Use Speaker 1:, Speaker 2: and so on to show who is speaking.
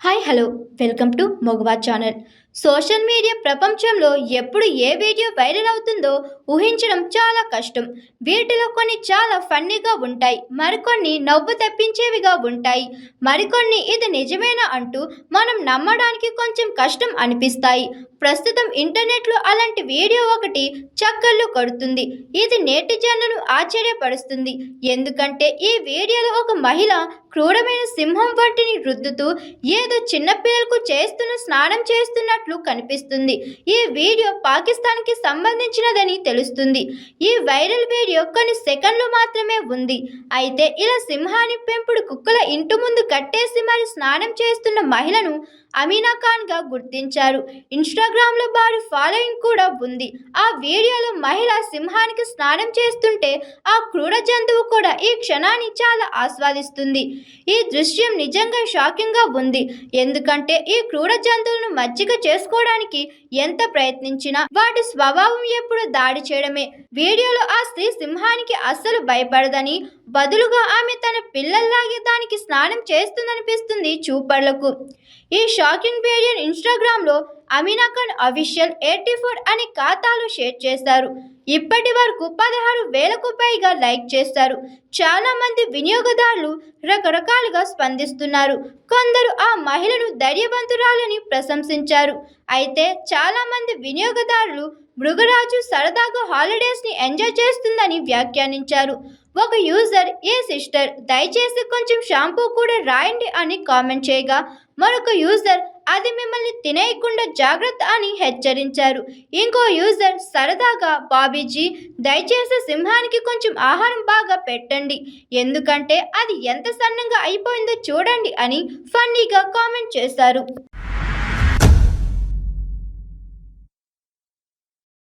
Speaker 1: Hi hello welcome to Mogava channel social media ప్రపంచంలో ఎప్పుడు ఏ video viral అవుతుందో ఊహించడం చాలా కష్టం. వీటిలో కొన్ని చాలా ఫన్నీగా ఉంటాయి. మరికొన్ని నవ్వు తెప్పించేవిగా ఉంటాయి. మరికొన్ని ఇది నిజమేనా అంటూ మనం నమ్మడానికి కొంచెం కష్టం అనిపిస్తాయి. ప్రస్తుతం ఇంటర్నెట్లో అలాంటి వీడియో ఒకటి చక్కర్లు కొడుతుంది. ఇది నేటిజన్లను ఆశ్చర్యపరుస్తుంది. ఎందుకంటే ఈ వీడియోలో ఒక మహిళ క్రూరమైన సింహం వంటిని రుద్దుతూ ఏదో చిన్నపిల్లలకు చేస్తున్న స్నానం చేస్తున్నట్లు కనిపిస్తుంది. ఈ వీడియో పాకిస్తాన్కి సంబంధించినదని తెలుస్తుంది. ఈ వైరల్ వీడియో కొన్ని సెకండ్లు మాత్రమే ఉంది. అయితే ఇలా సింహాన్ని పెంపుడు కుక్కల ఇంటి ముందు కట్టేసి మరి స్నానం చేస్తున్న మహిళను అమీనా ఖాన్గా గుర్తించారు. ఇన్స్టాగ్రామ్లో వారి ఫాలోయింగ్ కూడా ఉంది. ఆ వీడియోలో మహిళ సింహానికి స్నానం చేస్తుంటే ఆ క్రూర జంతువు కూడా ఈ క్షణాన్ని చాలా ఆస్వాదిస్తుంది. ఈ దృశ్యం నిజంగా షాకింగ్గా ఉంది. ఎందుకంటే ఈ క్రూర జంతువులను మజ్జిగ చేసుకోవడానికి ఎంత ప్రయత్నించినా వాటి స్వభావం ఎప్పుడు దాడి చేయడమే. వీడియోలో ఆ స్త్రీ సింహానికి అస్సలు భయపడదని బదులుగా ఆమె తన పిల్లల్లాగే దానికి స్నానం చేస్తుందనిపిస్తుంది చూపర్లకు. ఈ షాకింగ్ వీడియోని ఇన్స్టాగ్రామ్లో Amina Khan official eighty four అనే ఖాతాలో షేర్ చేశారు. ఇప్పటి వరకు పదహారు వేలకు పైగా లైక్ చేశారు. చాలా మంది వినియోగదారులు రకరకాలుగా స్పందిస్తున్నారు. కొందరు ఆ మహిళను ధైర్యవంతురాలని ప్రశంసించారు. అయితే చాలా మంది వినియోగదారులు మృగరాజు సరదాగా హాలిడేస్ని ఎంజాయ్ చేస్తుందని వ్యాఖ్యానించారు. ఒక యూజర్ ఏ సిస్టర్ దయచేసి కొంచెం షాంపూ కూడా రాయండి అని కామెంట్ చేయగా మరొక యూజర్ అది మిమ్మల్ని తినేయకుండా జాగ్రత్త అని హెచ్చరించారు. ఇంకో యూజర్ సరదాగా బాబీజీ దయచేసి సింహానికి కొంచెం ఆహారం బాగా పెట్టండి. ఎందుకంటే అది ఎంత సన్నంగా అయిపోయిందో చూడండి అని ఫన్నీగా కామెంట్ చేశారు.